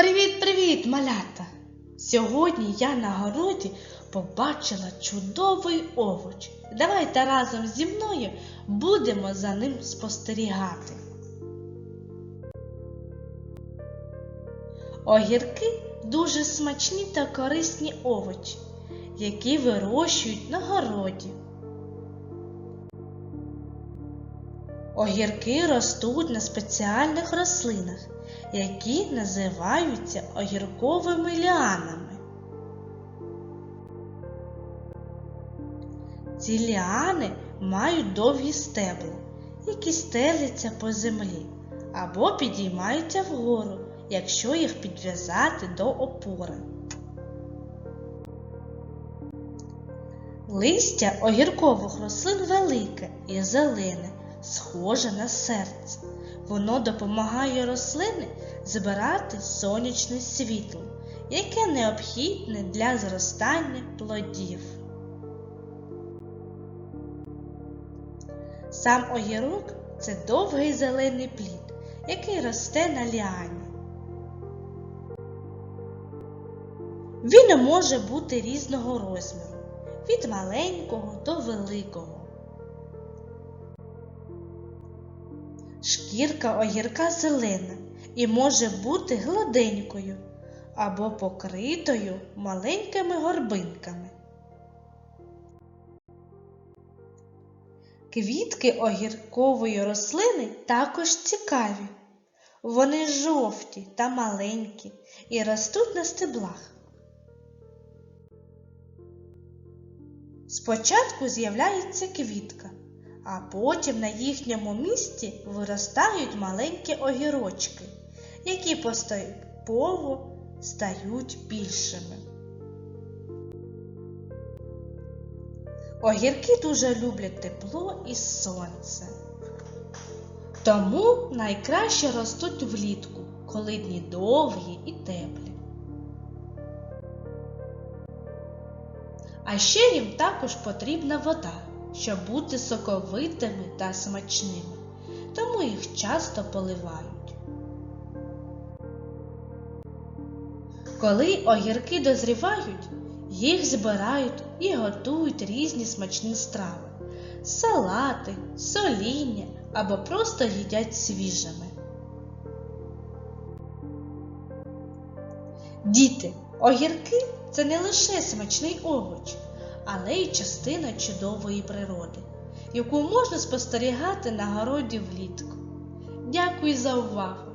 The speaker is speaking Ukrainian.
Привіт-привіт, малята! Сьогодні я на городі побачила чудовий овоч. Давайте разом зі мною будемо за ним спостерігати. Огірки дуже смачні та корисні овочі, які вирощують на городі. Огірки ростуть на спеціальних рослинах, які називаються огірковими ліанами. Ці ліани мають довгі стебла, які стеляться по землі або підіймаються вгору, якщо їх підв'язати до опори. Листя огіркових рослин велике і зелене, схоже на серце. Воно допомагає рослини збирати сонячне світло, яке необхідне для зростання плодів. Сам огірок це довгий зелений плід, який росте на ліані. Він може бути різного розміру, від маленького до великого. Шкірка огірка зелена і може бути гладенькою або покритою маленькими горбинками. Квітки огіркової рослини також цікаві. Вони жовті та маленькі і ростуть на стеблах. Спочатку з'являється квітка, а потім на їхньому місці виростають маленькі огірочки, які поступово стають більшими. Огірки дуже люблять тепло і сонце. Тому найкраще ростуть влітку, коли дні довгі і теплі. А ще їм також потрібна вода, щоб бути соковитими та смачними, тому їх часто поливають. Коли огірки дозрівають, їх збирають і готують різні смачні страви, салати, соління або просто їдять свіжими. Діти, огірки це не лише смачний овоч, але й частина чудової природи, яку можна спостерігати на городі влітку. Дякую за увагу!